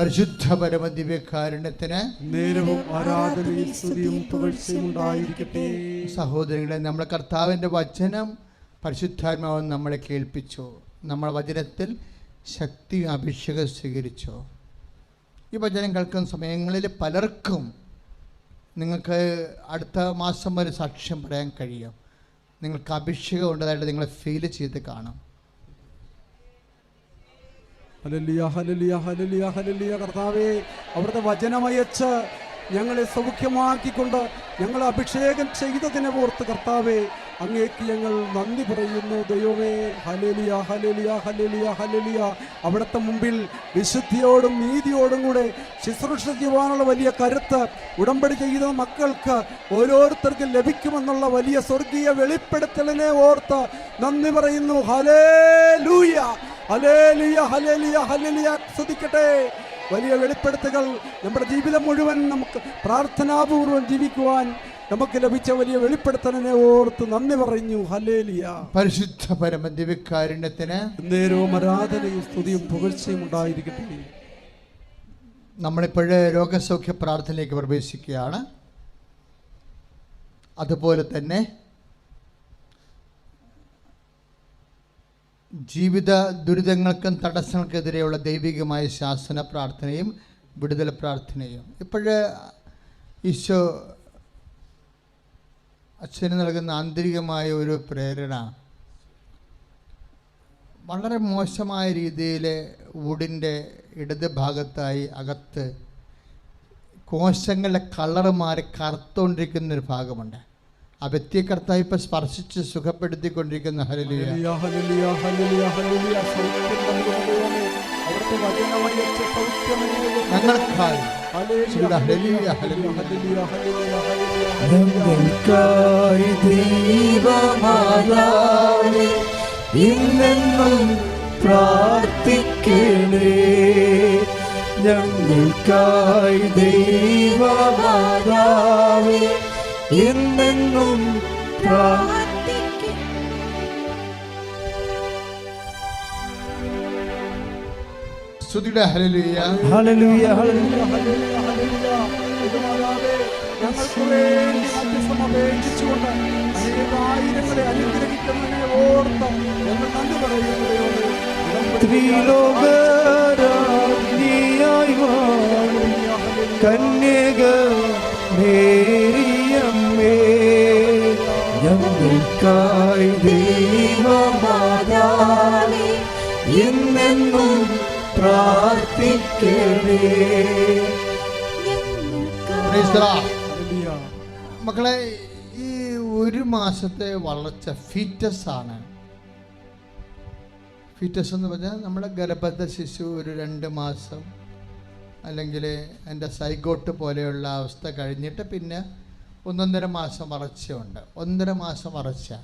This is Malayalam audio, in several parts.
പരിശുദ്ധ പരമദിവ്യകാരുണ്യത്തിന് നേരവും ആരാധനയും സ്തുതിയും പുകഴ്ചയും ഉണ്ടായിരിക്കട്ടെ. സഹോദരങ്ങളെ നമ്മുടെ കർത്താവിന്റെ വചനം പരിശുദ്ധാത്മാവ് നമ്മളെ കേൾപ്പിച്ചു. നമ്മളെ വചനത്തിൽ ശക്തി അഭിഷേകം സ്വീകരിച്ചു. ഈ വചനം കേൾക്കുന്ന സമയങ്ങളിൽ പലർക്കും നിങ്ങൾക്ക് അടുത്ത മാസം വരെ സാക്ഷ്യം പറയാൻ കഴിയും. നിങ്ങൾക്ക് അഭിഷേകം ഉണ്ടതായിട്ട് നിങ്ങളെ ഫീൽ ചെയ്ത് കാണും. കർത്താവേ അവിടുത്തെ വചനമയച്ച് ഞങ്ങളെ സൗഖ്യമാക്കിക്കൊണ്ട് ഞങ്ങളെ അഭിഷേകം ചെയ്തതിനെ ഓർത്ത് കർത്താവേ അങ്ങേക്ക് ഞങ്ങൾ നന്ദി പറയുന്നു ദൈവമേ. ഹലേലിയ ഹലേലിയ ഹലേലിയ ഹലേലിയ അവിടുത്തെ മുമ്പിൽ വിശുദ്ധിയോടും നീതിയോടും കൂടെ ശുശ്രൂഷ ചെയ്യുവാനുള്ള വലിയ കരുത്ത് ഉടമ്പടി ചെയ്ത മക്കൾക്ക് ഓരോരുത്തർക്കും ലഭിക്കുമെന്നുള്ള വലിയ സ്വർഗീയ വെളിപ്പെടുത്തലിനെ ഓർത്ത് നന്ദി പറയുന്നു. ഹലേലൂയ ഹലേലിയ ഹലേലിയ ഹലേലിയ സ്തുതിക്കട്ടെ വലിയ വെളിപ്പെടുത്തുകൾ നമ്മുടെ ജീവിതം മുഴുവൻ നമുക്ക് പ്രാർത്ഥനാപൂർവം ജീവിക്കുവാൻ നമുക്ക് ലഭിച്ച വലിയ വെളിപ്പെടുത്തലിനെ ഓർത്ത് നന്ദി പറഞ്ഞു ഹലേലിയ പരിശുദ്ധ പരമദിവ്യകാരുണ്യത്തിന് നേരവും ആരാധനയും സ്തുതിയും പുകഴ്ചയും ഉണ്ടായിരിക്കട്ടെ. നമ്മളിപ്പോഴ് രോഗസൗഖ്യ പ്രാർത്ഥനയിലേക്ക് പ്രവേശിക്കുകയാണ്. അതുപോലെ തന്നെ ജീവിത ദുരിതങ്ങൾക്കും തടസ്സങ്ങൾക്കെതിരെയുള്ള ദൈവികമായ ശാസന പ്രാർത്ഥനയും വിടുതൽ പ്രാർത്ഥനയും. ഇപ്പോഴ് ഈശോ അച്ഛന് നൽകുന്ന ആന്തരികമായ ഒരു പ്രേരണ വളരെ മോശമായ രീതിയിൽ വുഡിന്റെ ഇടത് ഭാഗത്തായി അകത്ത് കോശങ്ങളുടെ കളറ് മാറി കറുത്തുകൊണ്ടിരിക്കുന്നൊരു ഭാഗമുണ്ട്. ആ വ്യക്തിയെ കർത്താവ് ഇപ്പം സ്പർശിച്ച് സുഖപ്പെടുത്തിക്കൊണ്ടിരിക്കുന്ന. ഹലിയ ദൈവമാതാവേ ഇന്നെന്നും പ്രാർത്ഥിക്കണേ. ഞങ്ങൾക്കായി ദൈവമാതാവേ പ്രാർത്ഥിക്കണേ സ്തുതിയുടെ ഹരലിയ hallelujah hallelujah hallelujah, hallelujah, hallelujah. യജമാനാവേ, ഞങ്ങൾക്ക് വേണ്ടി മധ്യസ്ഥം അപേക്ഷിച്ചുകൊണ്ട് അനേകായിരങ്ങളെ അനുഗ്രഹിക്കുന്നതിനെ ഓർത്ത് ഞങ്ങൾ നന്ദി പറയുന്നു ദൈവമേ. ഉടമ്പടി കന്യക ഞങ്ങൾക്കായി ദൈവമാതാവേ എന്നെന്നും പ്രാർത്ഥിക്കണേ. മക്കളെ ഈ ഒരു മാസത്തെ വളർച്ച ഫീറ്റസ് ആണ്. ഫീറ്റസ് എന്ന് പറഞ്ഞാൽ നമ്മുടെ ഗർഭത്തെ ശിശു ഒരു രണ്ട് മാസം അല്ലെങ്കിൽ എന്റെ സൈഗോട്ട് പോലെയുള്ള അവസ്ഥ കഴിഞ്ഞിട്ട് പിന്നെ ഒന്നൊന്നര മാസം വളർച്ചയുണ്ട്. ഒന്നര മാസം വറച്ച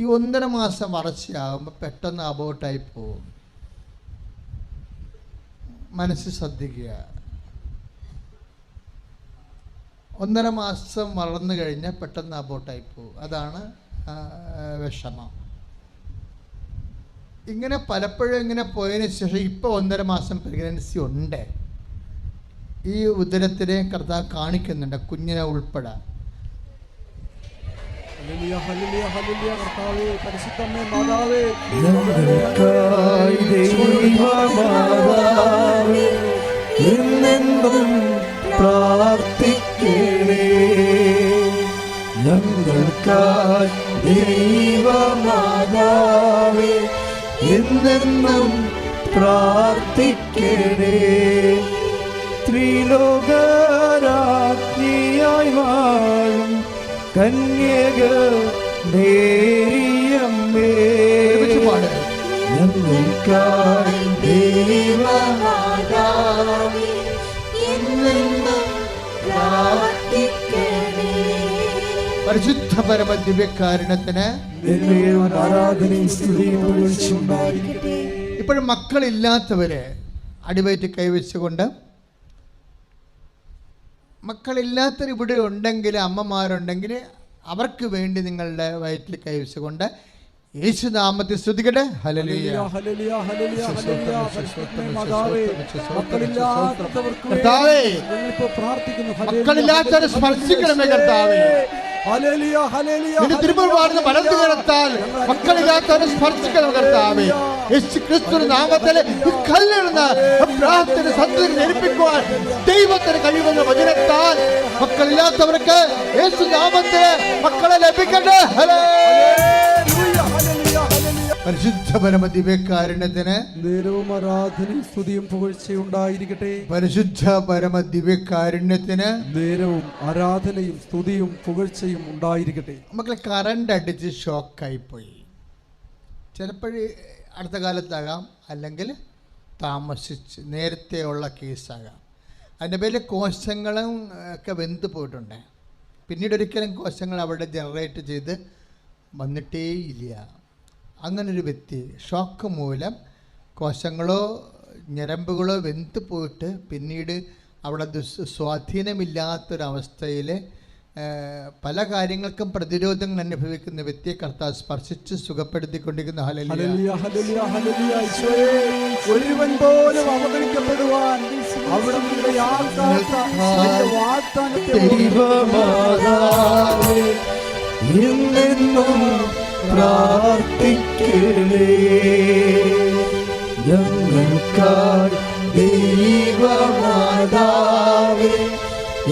ഈ ഒന്നര മാസം വറച്ചയാകുമ്പോൾ പെട്ടെന്ന് അബോട്ടായി പോവും. മനസ്സ് ശ്രദ്ധിക്കുക. ഒന്നര മാസം വളർന്നു കഴിഞ്ഞാൽ പെട്ടെന്ന് അബോട്ടായി പോകും അതാണ് വിഷമം. ഇങ്ങനെ പലപ്പോഴും ഇങ്ങനെ പോയതിന് ശേഷം ഇപ്പോൾ ഒന്നര മാസം പ്രഗ്നൻസി ഉണ്ട്. ഈ ഉദരത്തിനെ കർത്താവ് കാണിക്കുന്നുണ്ട് കുഞ്ഞിനെ ഉൾപ്പെടെ ഹല്ലേലൂയ, ഹല്ലേലൂയ, ഹല്ലേലൂയ, കർത്താവേ, പരിശുദ്ധമ്മേ, മാതാവേ, ഞങ്ങൾക്കായി ദൈവമാതാവേ പ്രാർത്ഥിക്കണേ. ഞങ്ങൾക്കായി ദൈവമാതാവേ എന്നെന്നും പ്രാർത്ഥിക്കണേ. ത്രിലോകരാജ്ഞിയായി വാഴും കന്യക ഞങ്ങൾക്കായി ദൈവമാതാവേ പരിശുദ്ധ പരമ ഉണ്ടായിരിക്കട്ടെ. ഇപ്പോഴും മക്കളില്ലാത്തവര് അടിവയറ്റ് കൈവച്ചുകൊണ്ട് മക്കളില്ലാത്തവർ ഇവിടെ ഉണ്ടെങ്കിൽ അമ്മമാരുണ്ടെങ്കിൽ അവർക്ക് വേണ്ടി നിങ്ങളുടെ വയറ്റിൽ കൈവച്ചുകൊണ്ട് യേശുനാമത്തിൽ സ്തുതിക്കട്ടെ. മക്കളില്ലാത്തവരെ സ്പർശിക്കണമേ കർത്താവേ. നിന്റെ തിരുമുറുപാടുന്ന വലതു കരത്താൽ മക്കളില്ലാത്തവരെ സ്പർശിക്കണം കർത്താവേ. യേശു ക്രിസ്തു നാമത്തിൽ ഈ കല്ലെഴുന്ന പ്രാർത്ഥന സത്യത്തിൽ ധരിപ്പിക്കുവാൻ ദൈവത്തിന് കഴിയുമെന്ന വചനത്താൽ മക്കളില്ലാത്തവർക്ക് യേശു നാമത്തിൽ മക്കളെ ലഭിക്കട്ടെ. ഹല്ലേലൂയ. പരിശുദ്ധ പരമ ദിവ്യകാരുണ്യത്തിന് നേരവും ആരാധനയും സ്തുതിയും പുകഴ്ചയുണ്ടായിരിക്കട്ടെ. പരിശുദ്ധ പരമ ദിവ്യകാരുണ്യത്തിന് നേരവും ആരാധനയും സ്തുതിയും പുകഴ്ചയും ഉണ്ടായിരിക്കട്ടെ. മക്കളെ കറണ്ട് അടിച്ച് ഷോക്കായി പോയി ചിലപ്പോഴേ അടുത്ത കാലത്താകാം അല്ലെങ്കിൽ താമസിച്ച് നേരത്തെ ഉള്ള കേസാകാം അതിന്റെ പേരിൽ കോശങ്ങളും ഒക്കെ വെന്ത് പോയിട്ടുണ്ട്. പിന്നീട് ഒരിക്കലും കോശങ്ങൾ അവിടെ ജനറേറ്റ് ചെയ്ത് വന്നിട്ടേയില്ല. അങ്ങനൊരു വ്യക്തി ഷോക്ക് മൂലം കോശങ്ങളോ ഞരമ്പുകളോ വെന്ത് പോയിട്ട് പിന്നീട് അവിടെ ദുസ് സ്വാധീനമില്ലാത്തൊരവസ്ഥയിൽ പല കാര്യങ്ങൾക്കും പ്രതിരോധങ്ങൾ അനുഭവിക്കുന്ന വ്യക്തിയെ കർത്താവ് സ്പർശിച്ച് സുഖപ്പെടുത്തിക്കൊണ്ടിരിക്കുന്ന. ഒരുവൻ പോലും അവഗണിക്കപ്പെടുവാൻ അവിടെ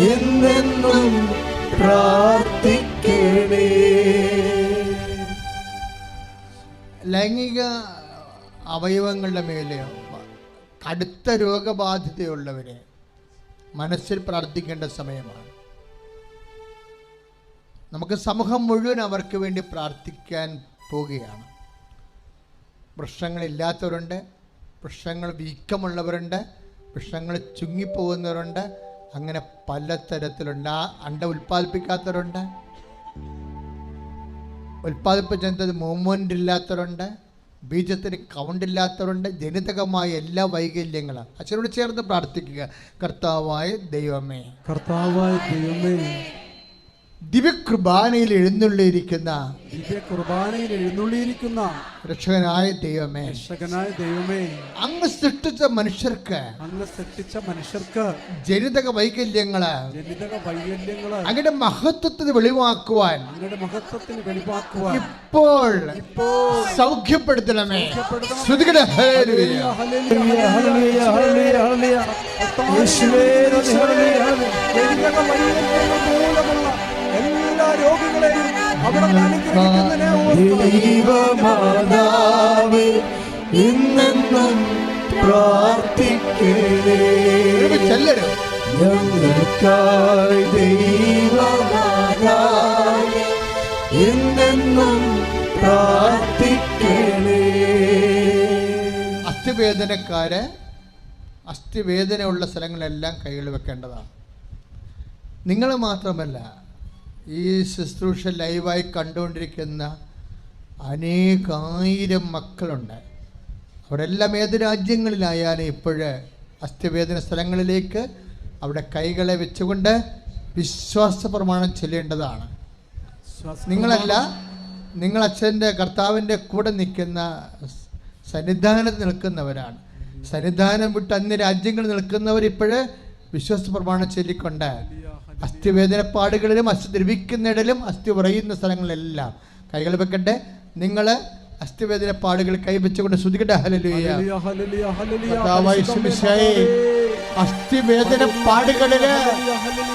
എന്നെന്നും ലൈംഗിക അവയവങ്ങളുടെ മേലെ കടുത്ത രോഗബാധിതയുള്ളവരെ മനസ്സിൽ പ്രാർത്ഥിക്കേണ്ട സമയമാണ്. നമുക്ക് സമൂഹം മുഴുവൻ അവർക്ക് വേണ്ടി പ്രാർത്ഥിക്കാൻ പോവുകയാണ്. പ്രശ്നങ്ങളില്ലാത്തവരുണ്ട് പ്രശ്നങ്ങൾ വീക്കമുള്ളവരുണ്ട് പ്രശ്നങ്ങൾ ചുങ്ങിപ്പോകുന്നവരുണ്ട് അങ്ങനെ പലതരത്തിലുണ്ട്. ആ അണ്ട ഉൽപ്പാദിപ്പിക്കാത്തവരുണ്ട് ഉൽപ്പാദിപ്പിച്ചത് മൂവ്മെന്റ് ഇല്ലാത്തവരുണ്ട് ബീജത്തിന് കൗണ്ട് ഇല്ലാത്തവരുണ്ട് ജനിതകമായ എല്ലാ വൈകല്യങ്ങളും. അച്ഛനോട് ചേർന്ന് പ്രാർത്ഥിക്കുക. കർത്താവായ ദൈവമേ. കർത്താവായ ദൈവമേ. ദിവ്യകൃപാനയിൽ എഴുന്നള്ളിയിരിക്കുന്ന ദിവ്യ കുർബാനയിൽ എഴുന്നള്ളിയിരിക്കുന്ന രക്ഷകനായ ദൈവമേ. രക്ഷകനായ ദൈവമേ. അങ്ങ് സൃഷ്ടിച്ച മനുഷ്യർക്ക് അങ്ങ് സൃഷ്ടിച്ച മനുഷ്യർക്ക് ജനിതക വൈകല്യങ്ങൾ ജനിതക വൈകല്യങ്ങൾ അങ്ങയുടെ മഹത്വത്തിന് വെളിവാക്കുവാൻ അങ്ങയുടെ മഹത്വത്തിന് വെളിവാക്കുവാൻ ഇപ്പോൾ ഇപ്പോൾ സൗഖ്യപ്പെടുത്തണമേ. ശ്രുതികട രോഗികളെയും അവിടെ അനുഗ്രഹിക്കുന്നതിനെ ഇന്നെന്നും ദൈവമാതാവേ എന്നെന്നും പ്രാർത്ഥിക്കണേ ചെല്ലരും ഞങ്ങൾക്കായി ദൈവമാതാവേ എന്നെന്നും പ്രാർത്ഥിക്കണേ അസ്ഥിവേദനക്കാര് അസ്ഥിവേദനയുള്ള സ്ഥലങ്ങളെല്ലാം കൈകൾ വെക്കേണ്ടതാണ്. നിങ്ങൾ മാത്രമല്ല ഈ ശുശ്രൂഷ ലൈവായി കണ്ടുകൊണ്ടിരിക്കുന്ന അനേകായിരം മക്കളുണ്ട്. അവരെല്ലാം ഏത് രാജ്യങ്ങളിലായാലും ഇപ്പോഴ് അസ്ഥിവേദന സ്ഥലങ്ങളിലേക്ക് അവിടെ കൈകളെ വെച്ചുകൊണ്ട് വിശ്വാസ പ്രമാണം ചൊല്ലേണ്ടതാണ്. നിങ്ങളല്ല നിങ്ങൾ അച്ഛന്റെ കർത്താവിന്റെ കൂടെ നിൽക്കുന്ന സന്നിധാനത്ത് നിൽക്കുന്നവരാണ്. സന്നിധാനം വിട്ട് അന്യ രാജ്യങ്ങളിൽ നിൽക്കുന്നവർ ഇപ്പോഴ് വിശ്വാസ പ്രമാണം ചൊല്ലിക്കൊണ്ട് അസ്ഥിവേദനപ്പാടുകളിലും അസ്ഥി ദ്രവിക്കുന്നിടയിലും അസ്ഥി ഉറയുന്ന സ്ഥലങ്ങളിലെല്ലാം കൈകൾ വെക്കട്ടെ. നിങ്ങൾ അസ്ഥിവേദന പാടുകൾ കൈവച്ചുകൊണ്ട് യേശുമിശിഹായേ, അസ്ഥിവേദന പാടുകളിൽ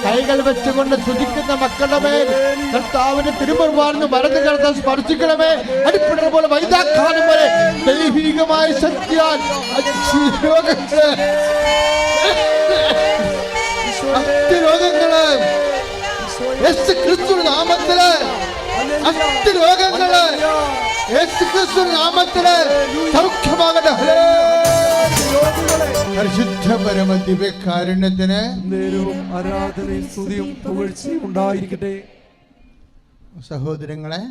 കൈകൾ വെച്ചുകൊണ്ട് ശുചിക്കുന്ന മക്കളുടെ മേൽ കർത്താവിന്റെ തിരുമുറുവാർന്ന് വലത് കടത്താൻ സ്പർശിക്കണമേ. അടിപ്പിടുന്ന പോലെ വൈദാഖാനം വരെ ദൈവികമായ ശക്തിയാൽ അസ്ഥിരോഗങ്ങൾ. യേശു ക്രിസ്തു നാമത്തിൽ അസ്ഥിരോഗങ്ങൾ. യേശു ക്രിസ്തു നാമത്തിൽ സൗഖ്യമാകട്ടെ. രോഗികളെ പരിശുദ്ധ പരമ ദിവ്യകാരുണ്യത്തിന് നേരവും ആരാധനയും സ്തുതിയും പുകഴ്ചയും ഉണ്ടായിരിക്കട്ടെ. സഹോദരങ്ങളെ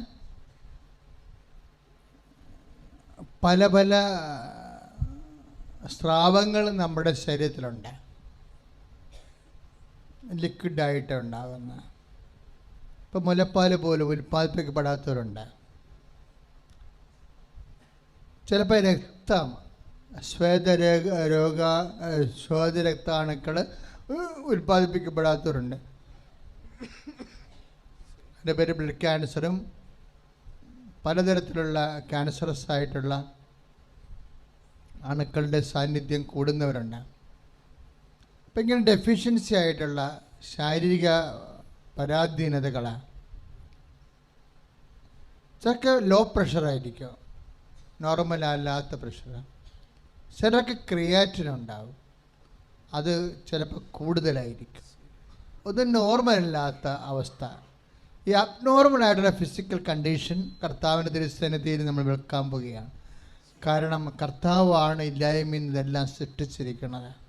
പല പല സ്രാവങ്ങൾ നമ്മുടെ ശരീരത്തിലുണ്ട്. ലിക്വിഡായിട്ട് ഉണ്ടാകുന്ന ഇപ്പം മുലപ്പാൽ പോലും ഉൽപ്പാദിപ്പിക്കപ്പെടാത്തവരുണ്ട് ചിലപ്പോൾ രക്തം ശ്വേതരേഖ രോഗ ശ്വേതരക്താണുക്കൾ ഉൽപ്പാദിപ്പിക്കപ്പെടാത്തവരുണ്ട്. എന്റെ പേര് ബ്ലഡ് ക്യാൻസറും പലതരത്തിലുള്ള ക്യാൻസറസ് ആയിട്ടുള്ള അണുക്കളുടെ സാന്നിധ്യം കൂടുന്നവരുണ്ട്. അപ്പം ഇങ്ങനെ ഡെഫിഷ്യൻസി ആയിട്ടുള്ള ശാരീരിക പരാധീനതകൾ ചിലക്ക് ലോ പ്രഷറായിരിക്കും നോർമൽ അല്ലാത്ത പ്രഷർ ചിലർക്ക് ക്രിയാറ്റിൻ ഉണ്ടാവും. അത് ചിലപ്പോൾ കൂടുതലായിരിക്കും. അത് നോർമൽ അല്ലാത്ത അവസ്ഥ. ഈ അബ്നോർമൽ ആയിട്ടുള്ള ഫിസിക്കൽ കണ്ടീഷൻ കർത്താവിന്റെ തിരുസന്നിധിയിൽ നമ്മൾ വെക്കാൻ പോവുകയാണ്. കാരണം കർത്താവാണ് ഇല്ലായ്മ ഇതെല്ലാം സൃഷ്ടിച്ചിരിക്കുന്നത്.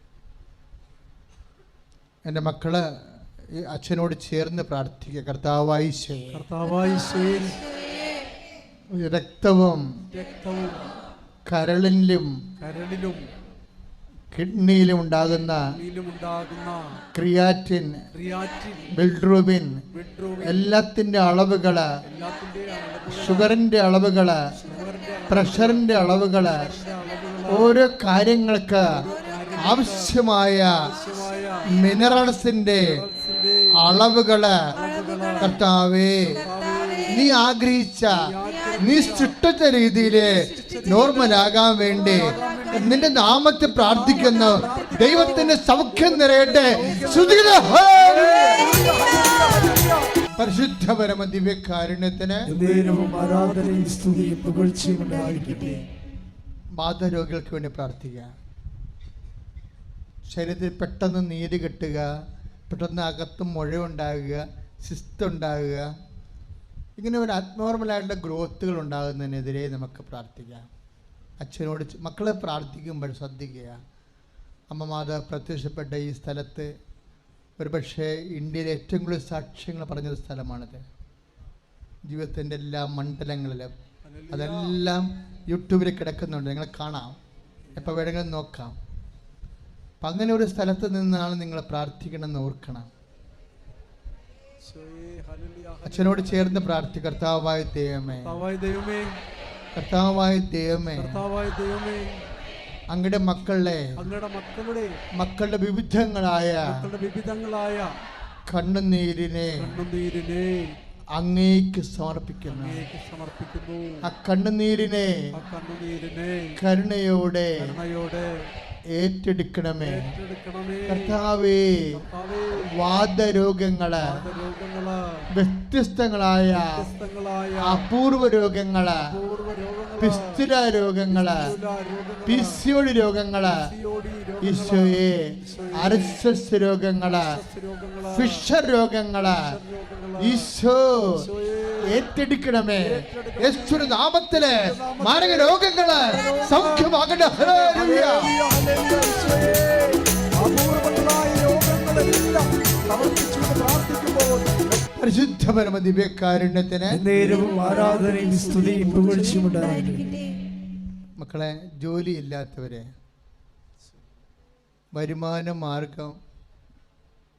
എന്റെ മക്കൾ ഈ അച്ഛനോട് ചേർന്ന് പ്രാർത്ഥിക്കുക. കർത്താവായി കർത്താവായി രക്തവും രക്തവും കരളിലും കരളിലും കിഡ്നിയിലും ഉണ്ടാകുന്ന ക്രിയാറ്റിൻ ബിൽഡ്രൂബിൻ എല്ലാത്തിന്റെ അളവുകൾ ഷുഗറിന്റെ അളവുകൾ പ്രഷറിന്റെ അളവുകൾ ഓരോ കാര്യങ്ങൾക്ക് ആവശ്യമായ മിനറൽസിന്റെ അളവുകൾ കർത്താവേ നീ ആഗ്രഹിച്ച നീ സൃഷ്ടിച്ച രീതിയിൽ നോർമലാകാൻ വേണ്ടി നിന്റെ നാമത്തെ പ്രാർത്ഥിക്കുന്ന. ദൈവത്തിന്റെ സൗഖ്യം നിറയട്ടെ. പരിശുദ്ധപരമ പരിശുദ്ധ പരമ ദിവ്യകാരുണ്യത്തിന് ബാധരോഗികൾക്ക് വേണ്ടി പ്രാർത്ഥിക്കുക ശരീരത്തിൽ പെട്ടെന്ന് നീര് കെട്ടുക പെട്ടെന്ന് അകത്ത് മുഴയുണ്ടാകുക സിസ്റ്റ് ഉണ്ടാകുക ഇങ്ങനെ ഒരു അബ്നോർമലായിട്ടുള്ള ഗ്രോത്തുകൾ ഉണ്ടാകുന്നതിനെതിരെ നമുക്ക് പ്രാർത്ഥിക്കാം. അച്ഛനോട് മക്കളെ പ്രാർത്ഥിക്കുമ്പോൾ ശ്രദ്ധിക്കുക. അമ്മമാത പ്രത്യക്ഷപ്പെട്ട ഈ സ്ഥലത്ത് ഒരുപക്ഷെ ഇന്ത്യയിലെ ഏറ്റവും കൂടുതൽ സാക്ഷ്യങ്ങൾ പറഞ്ഞൊരു സ്ഥലമാണിത്. ജീവിതത്തിന്റെ എല്ലാ മണ്ഡലങ്ങളിലും അതെല്ലാം യൂട്യൂബിൽ കിടക്കുന്നുണ്ട്. നിങ്ങൾ കാണാം. എപ്പോൾ വേണമെങ്കിലും നോക്കാം. അപ്പം അങ്ങനെ ഒരു സ്ഥലത്ത് നിന്നാണ് നിങ്ങൾ പ്രാർത്ഥിക്കണമെന്ന് ഓർക്കണം. അച്ഛനോട് ചേർന്ന് പ്രാർത്ഥി കർത്താവായ ദൈവമേ. കർത്താവായ ദൈവമേ. കർത്താവായ ദൈവമേ. കർത്താവായ ദൈവമേ. അങ്ങയുടെ മക്കളുടെ അങ്ങയുടെ മക്കളുടെ മക്കളുടെ വിവിധങ്ങളായ മക്കളുടെ വിവിധങ്ങളായ കണ്ണുനീരിനെ കണ്ണുനീരിനെ അങ്ങേക്ക് സമർപ്പിക്കുന്നു. സമർപ്പിക്കുന്നു. ആ കണ്ണുനീരിനെ കണ്ണുനീരിനെ കരുണയോടെ കരുണയോടെ ഏറ്റെടുക്കണമേ. കർത്താവേ വാദരോഗങ്ങൾ രോഗങ്ങൾ വ്യത്യസ്തങ്ങളായ അപൂർവ രോഗങ്ങൾ. പിസ്തുല രോഗങ്ങൾ പിസിയോടി രോഗങ്ങൾ ഈശോയെ അരസസ് രോഗങ്ങൾ രോഗങ്ങൾ ഫിഷർ രോഗങ്ങൾ ഈശോ ഏറ്റെടുക്കണമേ. യേശുവിന്റെ നാമത്തിൽ മാരക രോഗങ്ങൾ സൗഖ്യമാകട്ടെ. അപൂർവങ്ങളായ രോഗങ്ങളെല്ലാം സമർപ്പിച്ചുകൊണ്ട് പരിശുദ്ധ പരമ ദിവ്യകാരുണ്യത്തിന് നേരവും ആരാധനയും സ്തുതിയും മക്കളെ ജോലിയില്ലാത്തവരെ വരുമാന മാർഗം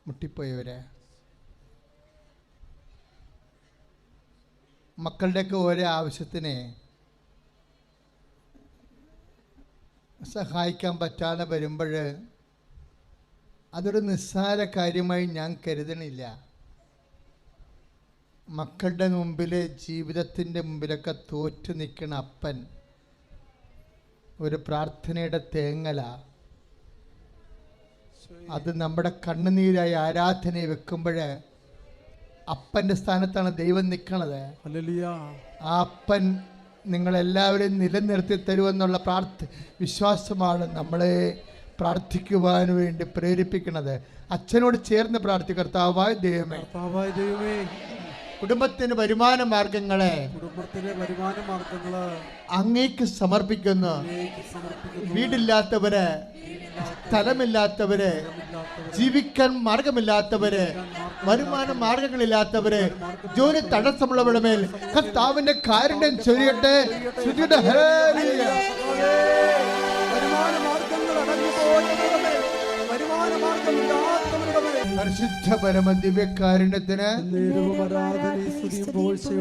മുട്ടിപ്പോയവരെ മക്കളുടെയൊക്കെ ഓരോ ആവശ്യത്തിന് സഹായിക്കാൻ പറ്റാതെ വരുമ്പോൾ അതൊരു നിസ്സാര കാര്യമായി ഞാൻ കരുതണില്ല. മക്കളുടെ മുമ്പിൽ ജീവിതത്തിന്റെ മുമ്പിലൊക്കെ തോറ്റു നിൽക്കുന്ന അപ്പൻ ഒരു പ്രാർത്ഥനയുടെ തേങ്ങല. അത് നമ്മുടെ കണ്ണുനീരായി ആരാധനയെ വെക്കുമ്പോൾ അപ്പന്റെ സ്ഥാനത്താണ് ദൈവം നിൽക്കണത്. ആ അപ്പൻ നിങ്ങളെല്ലാവരെയും നിലനിർത്തി തരുമെന്നുള്ള പ്രാർത്ഥ വിശ്വാസമാണ് നമ്മളെ പ്രാർത്ഥിക്കുവാൻ വേണ്ടി പ്രേരിപ്പിക്കുന്നത് അച്ഛനോട് ചേർന്ന് പ്രാർത്ഥിക്കർത്താവായ ദൈവമേ. കർത്താവായ ദൈവമേ. കുടുംബത്തിന് വരുമാന മാർഗങ്ങളെ കുടുംബത്തിലെ വരുമാന മാർഗങ്ങൾ അങ്ങേക്ക് സമർപ്പിക്കുന്നു. വീടില്ലാത്തവര് സ്ഥലമില്ലാത്തവര് ജീവിക്കാൻ മാർഗമില്ലാത്തവര് വരുമാന മാർഗങ്ങളില്ലാത്തവര് ജോലി തടസ്സമുള്ളവരുടെ മേൽ കർത്താവിന്റെ കാരുണ്യം ചൊരിയട്ടെ. വരുമാന മാർഗങ്ങൾ അടഞ്ഞു പോയവരുടെ വരുമാന മാർഗം മേൽ പരിശുദ്ധ പരമ ദിവ്യകാരുണ്യത്തിന്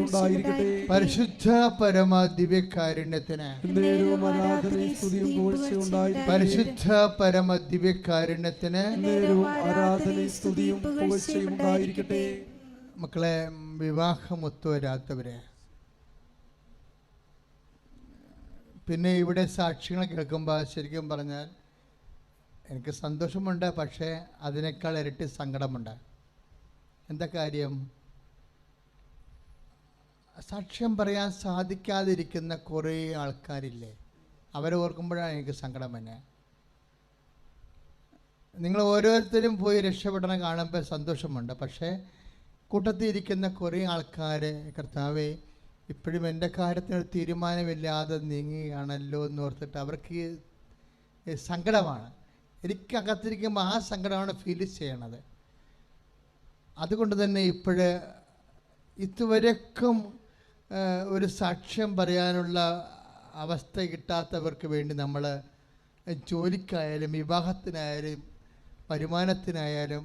ഉണ്ടായിരിക്കട്ടെ. പരിശുദ്ധ പരമ ദിവ്യകാരുണ്യത്തിന് ഉണ്ടായിരിക്കട്ടെ. പരിശുദ്ധ പരമ ദിവ്യകാരുണ്യത്തിന് ഉണ്ടായിരിക്കട്ടെ. മക്കളെ വിവാഹം വരാത്തവരെ പിന്നെ ഇവിടെ സാക്ഷികളെ കേൾക്കുമ്പോൾ ശരിക്കും പറഞ്ഞാൽ എനിക്ക് സന്തോഷമുണ്ട് പക്ഷേ അതിനേക്കാൾ ഇരട്ടി സങ്കടമുണ്ട്. എന്താ കാര്യം? സാക്ഷ്യം പറയാൻ സാധിക്കാതിരിക്കുന്ന കുറേ ആൾക്കാരില്ലേ? അവരെ ഓർക്കുമ്പോഴാണ് എനിക്ക് സങ്കടം തന്നെ നിങ്ങൾ ഓരോരുത്തരും പോയി രക്ഷപ്പെടണം കാണുമ്പോൾ സന്തോഷമുണ്ട് പക്ഷേ കൂട്ടത്തിൽ ഇരിക്കുന്ന കുറേ ആൾക്കാർ കർത്താവെ ഇപ്പോഴും എന്റെ കാര്യത്തിനൊരു തീരുമാനമില്ലാതെ നീങ്ങുകയാണല്ലോ എന്ന് ഓർത്തിട്ട് അവർക്ക് സങ്കടമാണ്. എനിക്ക് അകത്തിരിക്കുമ്പോൾ ആ സങ്കടമാണ് ഫീൽ ചെയ്യണത്. അതുകൊണ്ട് തന്നെ ഇപ്പോഴ് ഇതുവരെക്കും ഒരു സാക്ഷ്യം പറയാനുള്ള അവസ്ഥ കിട്ടാത്തവർക്ക് വേണ്ടി നമ്മൾ ജോലിക്കായാലും വിവാഹത്തിനായാലും വരുമാനത്തിനായാലും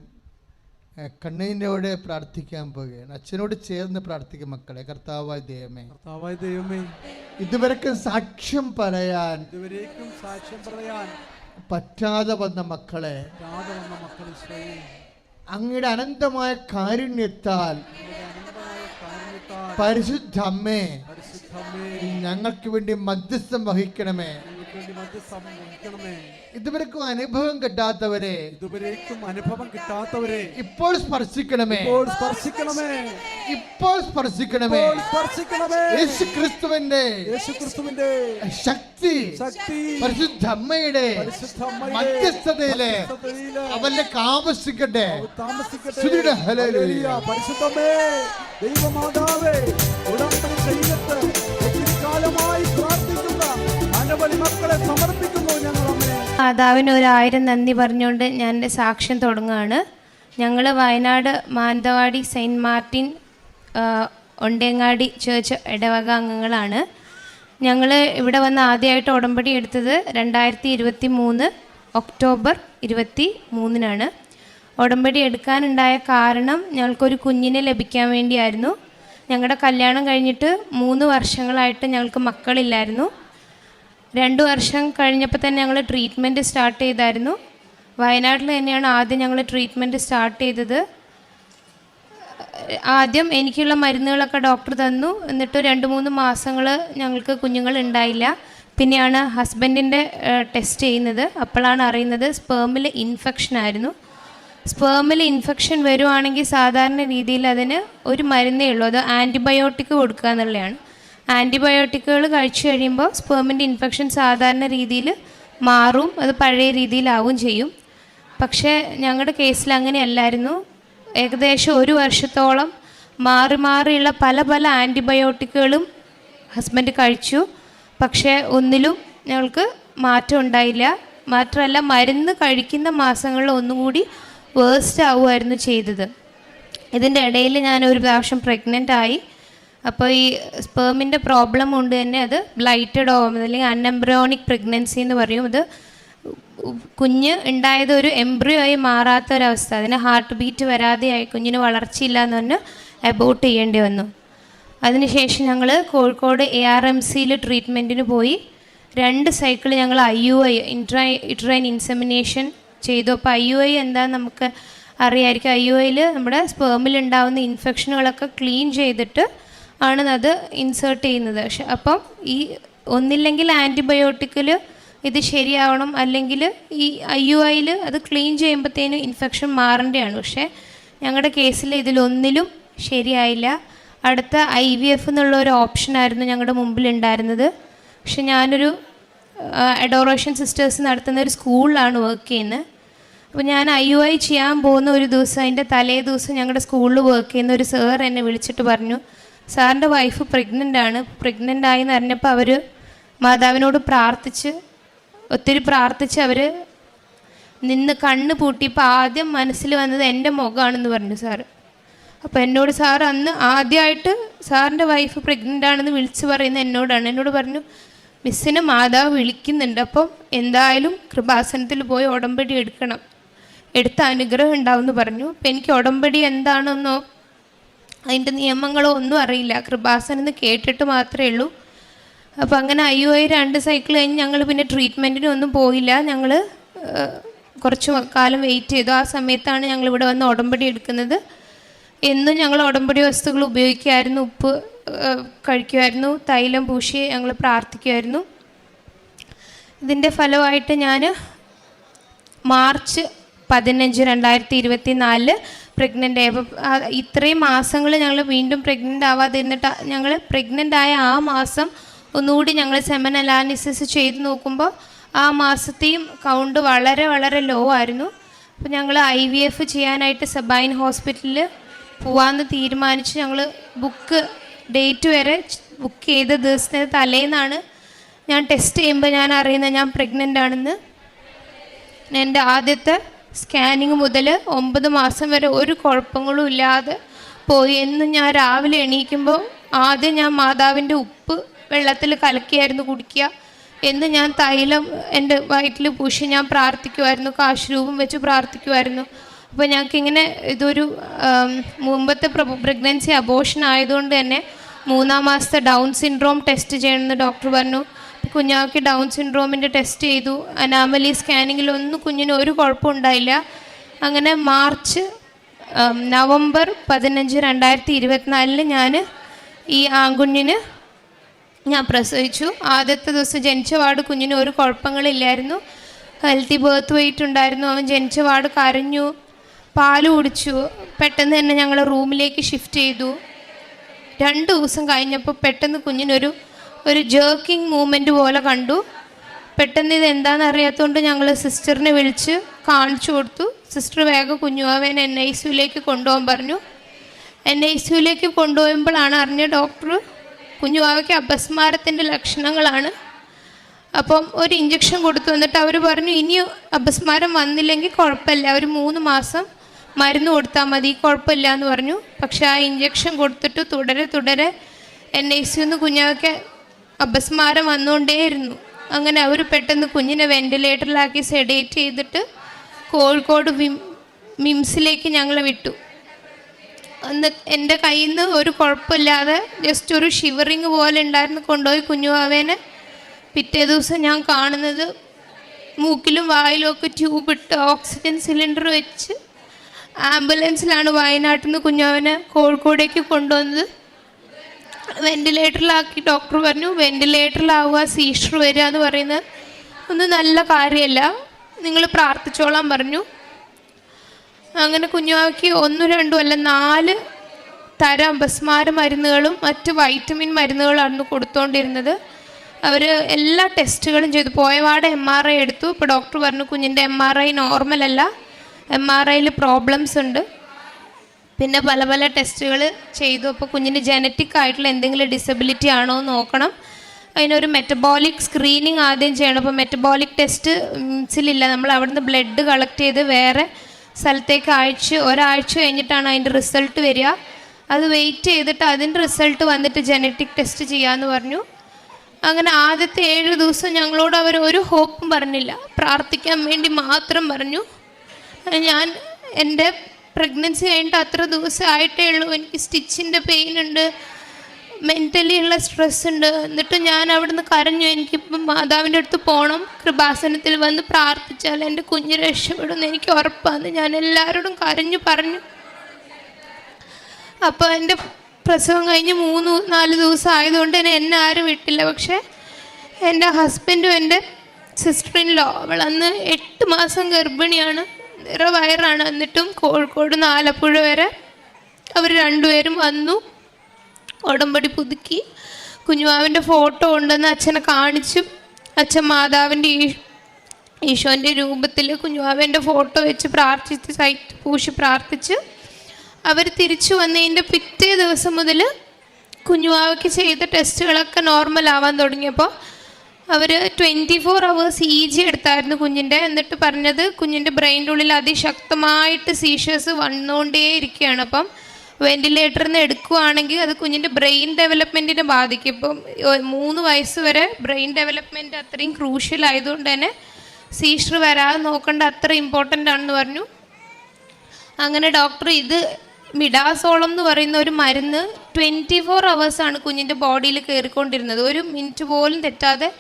ആ, കണ്ണീനോട് പ്രാർത്ഥിക്കാൻ പോവുകയാണ്. അച്ഛനോട് ചേർന്ന് പ്രാർത്ഥിക്കും മക്കളെ. കർത്താവായ ദൈവമേ. കർത്താവായ ദൈവമേ. ഇതുവരെക്കും സാക്ഷ്യം പറയാൻ ഇതുവരേക്കും സാക്ഷ്യം പറയാൻ പറ്റാതെ വന്ന മക്കളെ അങ്ങയുടെ അനന്തമായ കാരുണ്യത്താൽ പരിശുദ്ധമ്മേ പരിശുദ്ധ അമ്മേ പരിശുദ്ധമേ ഞങ്ങൾക്ക് വേണ്ടി മധ്യസ്ഥം വഹിക്കണമേ. ഞങ്ങൾക്ക് വേണ്ടി മധ്യസ്ഥം വഹിക്കണമേ. ഇതുവരെക്കും അനുഭവം കിട്ടാത്തവരെ ഇതുവരേക്കും അനുഭവം കിട്ടാത്തവരെ. ഇപ്പോൾ സ്പർശിക്കണമേ. ഇപ്പോൾ സ്പർശിക്കണമേ. ഇപ്പോൾ സ്പർശിക്കണമേ. ഇപ്പോൾ സ്പർശിക്കണമേ. യേശു ക്രിസ്തുവിന്റെ യേശു ക്രിസ്തുവിന്റെ ശക്തി ശക്തി. പരിശുദ്ധ അമ്മയുടെ പരിശുദ്ധ അമ്മയുടെ മധ്യസ്ഥതയിൽ മധ്യസ്ഥതയിൽ ആവശ്യിക്കട്ടെ താമസിക്കട്ടെ. സ്തുതിയുടെ ഹല്ലേലൂയ. പരിശുദ്ധമേ ദൈവമാതാവേ ഉടമ്പടി ചെയ്തിട്ട് മാതാവിന് ഒരു ആയിരം നന്ദി പറഞ്ഞുകൊണ്ട് ഞാൻ എന്റെ സാക്ഷ്യം തുടങ്ങുകയാണ്. ഞങ്ങൾ Wayanad Mananthavady saint Martin Ondayangadi church ഇടവക അംഗങ്ങളാണ്. ഞങ്ങൾ ഇവിടെ വന്ന് ആദ്യമായിട്ട് ഉടമ്പടി എടുത്തത് രണ്ടായിരത്തി ഇരുപത്തി മൂന്ന് ഒക്ടോബർ ഇരുപത്തി മൂന്നിനാണ് ഉടമ്പടി എടുക്കാനുണ്ടായ കാരണം ഞങ്ങൾക്കൊരു കുഞ്ഞിനെ ലഭിക്കാൻ വേണ്ടിയായിരുന്നു. ഞങ്ങളുടെ കല്യാണം കഴിഞ്ഞിട്ട് മൂന്ന് വർഷങ്ങളായിട്ട് ഞങ്ങൾക്ക് മക്കളില്ലായിരുന്നു. രണ്ട് വർഷം കഴിഞ്ഞപ്പോൾ തന്നെ ഞങ്ങൾ ട്രീറ്റ്മെന്റ് സ്റ്റാർട്ട് ചെയ്തായിരുന്നു. വയനാട്ടിൽ തന്നെയാണ് ആദ്യം ഞങ്ങൾ ട്രീറ്റ്മെന്റ് സ്റ്റാർട്ട് ചെയ്തത്. ആദ്യം എനിക്കുള്ള മരുന്നുകളൊക്കെ ഡോക്ടർ തന്നു. എന്നിട്ട് രണ്ട് മൂന്ന് മാസങ്ങൾ ഞങ്ങൾക്ക് കുഞ്ഞുങ്ങൾ ഉണ്ടായില്ല. പിന്നെയാണ് ഹസ്ബൻഡിന്റെ ടെസ്റ്റ് ചെയ്യുന്നത്. അപ്പോഴാണ് അറിയുന്നത് സ്പേമിൽ ഇൻഫെക്ഷൻ ആയിരുന്നു. സ്പേമിൽ ഇൻഫെക്ഷൻ വരുവാണെങ്കിൽ സാധാരണ രീതിയിൽ അതിന് ഒരു മരുന്നേ ഉള്ളൂ. അത് ആന്റിബയോട്ടിക് കൊടുക്കുക എന്നുള്ളതാണ്. ആന്റിബയോട്ടിക്കുകൾ കഴിച്ചു കഴിയുമ്പോൾ സ്പേമിന്റെ ഇൻഫെക്ഷൻ സാധാരണ രീതിയിൽ മാറും അത് പഴയ രീതിയിലാവും ചെയ്യും. പക്ഷേ ഞങ്ങളുടെ കേസിൽ അങ്ങനെയല്ലായിരുന്നു. ഏകദേശം ഒരു വർഷത്തോളം മാറി മാറിയുള്ള പല പല ആന്റിബയോട്ടിക്കുകളും ഹസ്ബൻഡ് കഴിച്ചു. പക്ഷേ ഒന്നിലും ഞങ്ങൾക്ക് മാറ്റം ഉണ്ടായില്ല. മാത്രമല്ല മരുന്ന് കഴിക്കുന്ന മാസങ്ങളിൽ ഒന്നുകൂടി വേസ്റ്റ് ആവുമായിരുന്നു ചെയ്തത്. ഇതിന്റെ ഇടയിൽ ഞാൻ ഒരു പ്രാവശ്യം പ്രഗ്നന്റ് ആയി. അപ്പോൾ ഈ സ്പേമിന്റെ പ്രോബ്ലം കൊണ്ട് തന്നെ അത് ബ്ലൈറ്റഡ് ഓവം അല്ലെങ്കിൽ അൺഎംബ്രിയോണിക് പ്രഗ്നൻസി എന്ന് പറയും. ഇത് കുഞ്ഞ് ഉണ്ടായത് ഒരു എംബ്രിയോ ആയി മാറാത്ത ഒരവസ്ഥ. അതിന് ഹാർട്ട് ബീറ്റ് വരാതെയായി കുഞ്ഞിന് വളർച്ചയില്ല എന്ന് പറഞ്ഞ് അബോട്ട് ചെയ്യേണ്ടി വന്നു. അതിനുശേഷം ഞങ്ങൾ കോഴിക്കോട് എ ആർ എം സിയിൽ ട്രീറ്റ്മെന്റിന് പോയി. രണ്ട് സൈക്കിൾ ഞങ്ങൾ I U I intrauterine insemination ചെയ്തു. അപ്പോൾ ഐ യു ഐ എന്താ നമുക്ക് അറിയാമായിരിക്കും ഐ യു ഐയിൽ നമ്മുടെ സ്പേമിൽ ഉണ്ടാകുന്ന ഇൻഫെക്ഷനുകളൊക്കെ ക്ലീൻ ചെയ്തിട്ട് ആണ് അത് ഇൻസേർട്ട് ചെയ്യുന്നത്. പക്ഷെ അപ്പം ഈ ഒന്നില്ലെങ്കിൽ ആന്റിബയോട്ടിക്കിൽ ഇത് ശരിയാവണം. അല്ലെങ്കിൽ ഈ ഐ യു ഐയിൽ അത് ക്ലീൻ ചെയ്യുമ്പോഴത്തേനും ഇൻഫെക്ഷൻ മാറേണ്ടതാണ്. പക്ഷേ ഞങ്ങളുടെ കേസിൽ ഇതിലൊന്നിലും ശരിയായില്ല. അടുത്ത ഐ വി എഫ് എന്നുള്ള ഒരു ഓപ്ഷനായിരുന്നു ഞങ്ങളുടെ മുമ്പിൽ ഉണ്ടായിരുന്നത് പക്ഷെ ഞാനൊരു അഡോറേഷൻ സിസ്റ്റേഴ്സ് നടത്തുന്ന ഒരു സ്കൂളിലാണ് വർക്ക് ചെയ്യുന്നത് അപ്പോൾ ഞാൻ ഐ യു ഐ ചെയ്യാൻ പോകുന്ന ഒരു ദിവസം അതിന്റെ തലേ ദിവസം ഞങ്ങളുടെ സ്കൂളിൽ വർക്ക് ചെയ്യുന്ന ഒരു സാർ എന്നെ വിളിച്ചിട്ട് പറഞ്ഞു സാറിന്റെ വൈഫ് പ്രഗ്നന്റ് ആണ്. പ്രഗ്നന്റ് ആയി എന്ന് അറിഞ്ഞപ്പോൾ അവർ മാതാവിനോട് പ്രാർത്ഥിച്ച് ഒത്തിരി പ്രാർത്ഥിച്ച് അവർ നിന്ന് കണ്ണ് പൂട്ടിയപ്പോൾ ആദ്യം മനസ്സിൽ വന്നത് എന്റെ മുഖമാണെന്ന് പറഞ്ഞു സാർ അപ്പോൾ എന്നോട് സാർ അന്ന് ആദ്യമായിട്ട് സാറിന്റെ വൈഫ് പ്രഗ്നന്റ് ആണെന്ന് വിളിച്ച് പറയുന്നത് എന്നോടാണ്. എന്നോട് പറഞ്ഞു മിസ്സിനെ മാതാവ് വിളിക്കുന്നുണ്ട്. അപ്പം എന്തായാലും കൃപാസനത്തിൽ പോയി ഉടമ്പടി എടുക്കണം. എടുത്ത അനുഗ്രഹം ഉണ്ടാവുമെന്ന് പറഞ്ഞു. അപ്പം എനിക്ക് ഉടമ്പടി എന്താണെന്നോ അതിന്റെ നിയമങ്ങളോ ഒന്നും അറിയില്ല. കൃപാസനം എന്ന് കേട്ടിട്ട് മാത്രമേ ഉള്ളൂ. അപ്പോൾ അങ്ങനെ ഐ ഒ ഐ രണ്ട് സൈക്കിൾ കഴിഞ്ഞ് ഞങ്ങൾ പിന്നെ ട്രീറ്റ്മെന്റിനൊന്നും പോയില്ല. ഞങ്ങൾ കുറച്ച് കാലം വെയിറ്റ് ചെയ്തു. ആ സമയത്താണ് ഞങ്ങൾ ഇവിടെ വന്ന് ഉടമ്പടി എടുക്കുന്നത്. എന്നും ഞങ്ങൾ ഉടമ്പടി വസ്തുക്കൾ ഉപയോഗിക്കുമായിരുന്നു ഉപ്പ് കഴിക്കുമായിരുന്നു തൈലം പൂശി ഞങ്ങൾ പ്രാർത്ഥിക്കുമായിരുന്നു ഇതിന്റെ ഫലമായിട്ട് ഞാൻ മാർച്ച് പതിനഞ്ച് രണ്ടായിരത്തി ഇരുപത്തി നാലിൽ പ്രഗ്നന്റ് ആയപ്പോൾ ഇത്രയും മാസങ്ങൾ ഞങ്ങൾ വീണ്ടും പ്രഗ്നന്റ് ആവാതിരുന്നിട്ട് ഞങ്ങൾ പ്രഗ്നന്റ് ആയ ആ മാസം ഒന്നുകൂടി ഞങ്ങൾ സെമൻ അനാലിസിസ് ചെയ്ത് നോക്കുമ്പോൾ ആ മാസത്തെയും കൗണ്ട് വളരെ വളരെ ലോ ആയിരുന്നു. അപ്പോൾ ഞങ്ങൾ ഐ വി എഫ് ചെയ്യാനായിട്ട് സബൈൻ ഹോസ്പിറ്റലിൽ പോവാമെന്ന് തീരുമാനിച്ച് ഞങ്ങൾ ബുക്ക് ഡേറ്റ് വരെ ബുക്ക് ചെയ്ത ദിവസത്തിന് തലേന്നാണ് ഞാൻ ടെസ്റ്റ് ചെയ്യുമ്പോൾ ഞാൻ അറിയുന്നത് ഞാൻ പ്രഗ്നന്റ് ആണെന്ന്. എന്റെ ആദ്യത്തെ സ്കാനിങ് മുതൽ ഒമ്പത് മാസം വരെ ഒരു കുഴപ്പങ്ങളും ഇല്ലാതെ പോയി. എന്ന് ഞാൻ രാവിലെ എണീക്കുമ്പോൾ ആദ്യം ഞാൻ മാതാവിന്റെ ഉപ്പ് വെള്ളത്തിൽ കലക്കിയായിരുന്നു കുടിക്കുക. എന്ന് ഞാൻ തൈലം എന്റെ വയറ്റിൽ പൂശി ഞാൻ പ്രാർത്ഥിക്കുമായിരുന്നു കാശ്രൂപം വെച്ച് പ്രാർത്ഥിക്കുമായിരുന്നു അപ്പോൾ ഞങ്ങൾക്ക് ഇങ്ങനെ ഇതൊരു മുമ്പത്തെ പ്രഗ്നൻസി അബോഷൻ ആയതുകൊണ്ട് തന്നെ മൂന്നാം മാസത്തെ ഡൗൺ സിൻഡ്രോം ടെസ്റ്റ് ചെയ്യണമെന്ന് ഡോക്ടർ പറഞ്ഞു. കുഞ്ഞാക്ക് ഡൗൺ സിൻഡ്രോമിന്റെ ടെസ്റ്റ് ചെയ്തു. അനാമലി സ്കാനിങ്ങിൽ ഒന്നും കുഞ്ഞിന് ഒരു കുഴപ്പമുണ്ടായില്ല അങ്ങനെ മാർച്ച് നവംബർ പതിനഞ്ച് രണ്ടായിരത്തി ഇരുപത്തിനാലിന് ഞാൻ ഈ ആൺകുഞ്ഞിന് ഞാൻ പ്രസവിച്ചു. ആദ്യത്തെ ദിവസം ജനിച്ച വാർഡ് കുഞ്ഞിന് ഒരു കുഴപ്പങ്ങളില്ലായിരുന്നു. ഹെൽത്തി ബേർത്ത് വെയിറ്റ് ഉണ്ടായിരുന്നു. അവൻ ജനിച്ച വാർഡ് കരഞ്ഞു. പാൽ കുടിച്ചു. പെട്ടെന്ന് തന്നെ ഞങ്ങൾ റൂമിലേക്ക് ഷിഫ്റ്റ് ചെയ്തു. രണ്ട് ദിവസം കഴിഞ്ഞപ്പോൾ പെട്ടെന്ന് കുഞ്ഞിനൊരു ഒരു ജേർക്കിംഗ് മൂവ്മെന്റ് പോലെ കണ്ടു. പെട്ടെന്ന് ഇത് എന്താണെന്ന് അറിയാത്തതുകൊണ്ട് ഞങ്ങൾ സിസ്റ്ററിനെ വിളിച്ച് കാണിച്ചു കൊടുത്തു. സിസ്റ്റർ വേഗം കുഞ്ഞുവാവേനെ എൻ ഐ സിയിലേക്ക് കൊണ്ടുപോകാൻ പറഞ്ഞു. എൻ ഐ സിയിലേക്ക് കൊണ്ടുപോകുമ്പോഴാണ് അറിഞ്ഞ ഡോക്ടർ കുഞ്ഞുവാവയ്ക്ക് അപസ്മാരത്തിന്റെ ലക്ഷണങ്ങളാണ്. അപ്പം ഒരു ഇഞ്ചക്ഷൻ കൊടുത്തു. എന്നിട്ട് അവർ പറഞ്ഞു ഇനി അപസ്മാരം വന്നില്ലെങ്കിൽ കുഴപ്പമില്ല. ഒരു മൂന്ന് മാസം മരുന്ന് കൊടുത്താൽ മതി. കുഴപ്പമില്ല എന്ന് പറഞ്ഞു. പക്ഷെ ആ ഇഞ്ചക്ഷൻ കൊടുത്തിട്ട് തുടരെ തുടരെ എൻ ഐ സിന്ന് കുഞ്ഞാവയ്ക്ക് അപസ്മാരം വന്നുകൊണ്ടേയിരുന്നു. അങ്ങനെ അവർ പെട്ടെന്ന് കുഞ്ഞിനെ വെന്റിലേറ്ററിലാക്കി സെഡേറ്റ് ചെയ്തിട്ട് കോഴിക്കോട് വിം മിംസിലേക്ക് ഞങ്ങളെ വിട്ടു. അന്ന് എന്റെ കയ്യിൽ നിന്ന് ഒരു കുഴപ്പമില്ലാതെ ജസ്റ്റ് ഒരു ഷിവറിങ് പോലെ ഉണ്ടായിരുന്നു കൊണ്ടുപോയി കുഞ്ഞുവാവേനെ പിറ്റേ ദിവസം ഞാൻ കാണുന്നത് മൂക്കിലും വായിലും ഒക്കെ ട്യൂബ് ഇട്ട് ഓക്സിജൻ സിലിണ്ടർ വെച്ച് ആംബുലൻസിലാണ് വയനാട്ടിൽ നിന്ന് കുഞ്ഞാവനെ കോഴിക്കോടേക്ക് കൊണ്ടുവന്നത്. വെന്റിലേറ്ററിലാക്കി ഡോക്ടർ പറഞ്ഞു വെന്റിലേറ്ററിലാവുക സീഷർ വരിക എന്ന് പറയുന്നത് ഒന്നും നല്ല കാര്യമല്ല നിങ്ങൾ പ്രാർത്ഥിച്ചോളാൻ പറഞ്ഞു. അങ്ങനെ കുഞ്ഞുവാക്കി ഒന്നും രണ്ടും അല്ല നാല് തരം ബസ്മാര മരുന്നുകളും മറ്റ് വൈറ്റമിൻ മരുന്നുകളായിരുന്നു കൊടുത്തുകൊണ്ടിരുന്നത് അവർ എല്ലാ ടെസ്റ്റുകളും ചെയ്തു. പോയവാട് എം ആർ ഐ എടുത്തു. ഇപ്പോൾ ഡോക്ടർ പറഞ്ഞു കുഞ്ഞിന്റെ എം ആർ ഐ നോർമലല്ല എം ആർ ഐയിൽ പ്രോബ്ലംസ് ഉണ്ട്. പിന്നെ പല പല ടെസ്റ്റുകൾ ചെയ്തു. അപ്പോൾ കുഞ്ഞിന് ജനറ്റിക് ആയിട്ടുള്ള എന്തെങ്കിലും ഡിസബിലിറ്റി ആണോ എന്ന് നോക്കണം. അതിനൊരു മെറ്റബോളിക് സ്ക്രീനിങ് ആദ്യം ചെയ്യണം. അപ്പോൾ മെറ്റബോളിക് ടെസ്റ്റ് മിംസിലില്ല നമ്മൾ അവിടുന്ന് ബ്ലഡ് കളക്ട് ചെയ്ത് വേറെ സ്ഥലത്തേക്ക് ആഴ്ച ഒരാഴ്ച കഴിഞ്ഞിട്ടാണ് അതിന്റെ റിസൾട്ട് വരിക. അത് വെയിറ്റ് ചെയ്തിട്ട് അതിന്റെ റിസൾട്ട് വന്നിട്ട് ജനറ്റിക് ടെസ്റ്റ് ചെയ്യാമെന്ന് പറഞ്ഞു. അങ്ങനെ ആദ്യത്തെ ഏഴ് ദിവസം ഞങ്ങളോട് അവർ ഒരു ഹോപ്പും പറഞ്ഞില്ല. പ്രാർത്ഥിക്കാൻ വേണ്ടി മാത്രം പറഞ്ഞു. ഞാൻ എന്റെ പ്രഗ്നൻസി കഴിഞ്ഞിട്ട് അത്ര ദിവസം ആയിട്ടേ ഉള്ളൂ. എനിക്ക് സ്റ്റിച്ചിന്റെ പെയിൻ ഉണ്ട്. മെന്റലി ഉള്ള സ്ട്രെസ് ഉണ്ട്. എന്നിട്ട് ഞാൻ അവിടുന്ന് കരഞ്ഞു. എനിക്കിപ്പം മാതാവിന്റെ അടുത്ത് പോകണം കൃപാസനത്തിൽ വന്ന് പ്രാർത്ഥിച്ചാൽ എന്റെ കുഞ്ഞ് രക്ഷപ്പെടുമെന്ന് എനിക്ക് ഉറപ്പാന്ന് ഞാൻ എല്ലാവരോടും കരഞ്ഞു പറഞ്ഞു. അപ്പോൾ എന്റെ പ്രസവം കഴിഞ്ഞ് മൂന്ന് നാല് ദിവസം ആയതുകൊണ്ട് തന്നെ എന്നെ ആരും വിട്ടില്ല. പക്ഷേ എന്റെ ഹസ്ബൻഡും എന്റെ സിസ്റ്ററിൻ ലോ അവൾ അന്ന് എട്ട് മാസം ഗർഭിണിയാണ്. നിറ വയറാണ്. എന്നിട്ടും കോഴിക്കോട് നിന്ന് ആലപ്പുഴ വരെ അവർ രണ്ടുപേരും വന്നു. ഉടമ്പടി പുതുക്കി. കുഞ്ഞുമാവിന്റെ ഫോട്ടോ ഉണ്ടെന്ന് അച്ഛനെ കാണിച്ചു. അച്ഛൻ മാതാവിന്റെ ഈശോന്റെ രൂപത്തിൽ കുഞ്ഞുമാവേന്റെ ഫോട്ടോ വെച്ച് പ്രാർത്ഥിച്ച് സൈറ്റ് പൂശി പ്രാർത്ഥിച്ച് അവർ തിരിച്ചു വന്നതിന്റെ പിറ്റേ ദിവസം മുതൽ കുഞ്ഞുവാവയ്ക്ക് ചെയ്ത ടെസ്റ്റുകളൊക്കെ നോർമൽ ആവാൻ തുടങ്ങിയപ്പോൾ അവർ twenty four hours E G എടുത്തായിരുന്നു കുഞ്ഞിന്റെ. എന്നിട്ട് പറഞ്ഞത് കുഞ്ഞിന്റെ ബ്രെയിന്റെ ഉള്ളിൽ അതിശക്തമായിട്ട് സീഷേഴ്സ് വന്നുകൊണ്ടേ ഇരിക്കുകയാണ്. അപ്പം വെന്റിലേറ്ററിൽ നിന്ന് എടുക്കുവാണെങ്കിൽ അത് കുഞ്ഞിന്റെ ബ്രെയിൻ ഡെവലപ്മെന്റിനെ ബാധിക്കും. ഇപ്പം മൂന്ന് വയസ്സ് വരെ ബ്രെയിൻ ഡെവലപ്മെന്റ് അത്രയും ക്രൂഷ്യൽ ആയതുകൊണ്ട് തന്നെ സീഷർ വരാതെ നോക്കേണ്ട അത്ര ഇമ്പോർട്ടന്റ് ആണെന്ന് പറഞ്ഞു. അങ്ങനെ ഡോക്ടർ ഇത് മിഡാസോളം എന്ന് പറയുന്ന ഒരു മരുന്ന് ട്വന്റി ഫോർ അവേഴ്സാണ് കുഞ്ഞിന്റെ ബോഡിയിൽ കയറിക്കൊണ്ടിരുന്നത്. ഒരു മിനിറ്റ് പോലും തെറ്റാതെ